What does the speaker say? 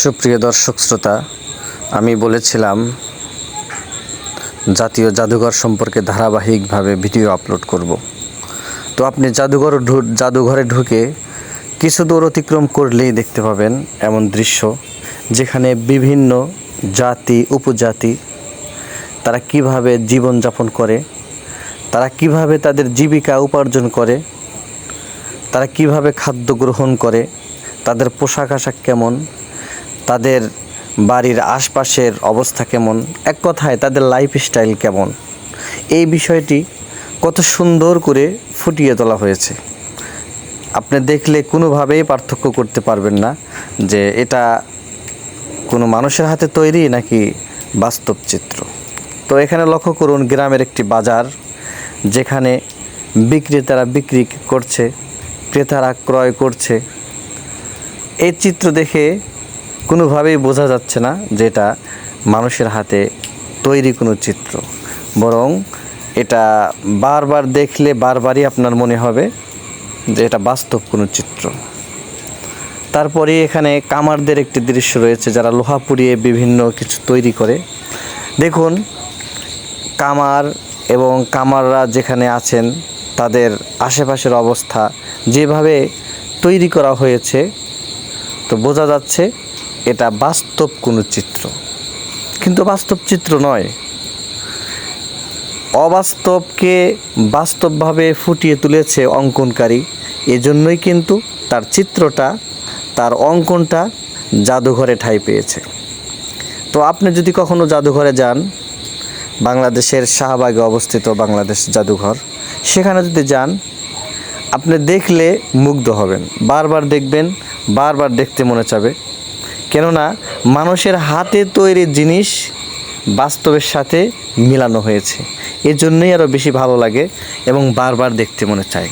সুপ্রিয় দর্শক শ্রোতা, আমি বলেছিলাম, জাতীয় জাদুঘর সম্পর্কে ধারাবাহিকভাবে ভিডিও আপলোড করব। তো আপনি জাদুঘর জাদুঘরে ঢুকে কিছু দূর অতিক্রম করলেই দেখতে পাবেন এমন দৃশ্য, যেখানে বিভিন্ন জাতি, উপজাতি, তারা কীভাবে জীবনযাপন করে, তারা কীভাবে তাদের জীবিকা উপার্জন করে, তারা কীভাবে খাদ্য গ্রহণ করে, তাদের পোশাক আশাক কেমন তাদের বাড়ির আশপাশের অবস্থা কেমন? এক কথায় তাদের লাইফস্টাইল কেমন? এই বিষয়টি কত সুন্দর করে ফুটিয়ে তোলা হয়েছে। আপনি দেখলে কোনোভাবেই পার্থক্য করতে পারবেন না যে এটা কোনো মানুষের হাতে তৈরি নাকি বাস্তব চিত্র। তো এখানে লক্ষ্য করুন গ্রামের একটি বাজার, যেখানে বিক্রেতারা বিক্রি করছে, ক্রেতারা ক্রয় করছে। এই চিত্র দেখে কোনোভাবেই বোঝা যাচ্ছে না যে এটা মানুষের হাতে তৈরি কোনো চিত্র। বরং এটা বারবার দেখলে বারবারই আপনার মনে হবে যে এটা বাস্তব কোনো চিত্র। তারপরে এখানে কামারদের একটি দৃশ্য রয়েছে যারা লোহা পুড়িয়ে বিভিন্ন কিছু তৈরি করে। দেখুন, কামার এবং কামাররা যেখানে আছেন, তাদের আশেপাশের অবস্থা যেভাবে তৈরি করা হয়েছে, তো বোঝা যাচ্ছে এটা বাস্তব কোনো চিত্র। কিন্তু বাস্তব চিত্র নয়। অবাস্তবকে বাস্তবভাবে ফুটিয়ে তুলেছে অঙ্কনকারী। এজন্যই কিন্তু তার চিত্রটা, তার অঙ্কনটা জাদুঘরে ঠাঁই পেয়েছে। তো আপনি যদি কখনো জাদুঘরে যান, বাংলাদেশের শাহবাগে অবস্থিত বাংলাদেশ জাদুঘর, সেখানে যদি যান, আপনি দেখলে মুগ্ধ হবেন। বারবার দেখবেন, বারবার দেখতে মনে চাবে। কেননা মানুষের হাতে তৈরি জিনিস বাস্তবের সাথে মিলানো হয়েছে। এজন্যই আরও বেশি ভালো লাগে এবং বারবার দেখতে মনে চায়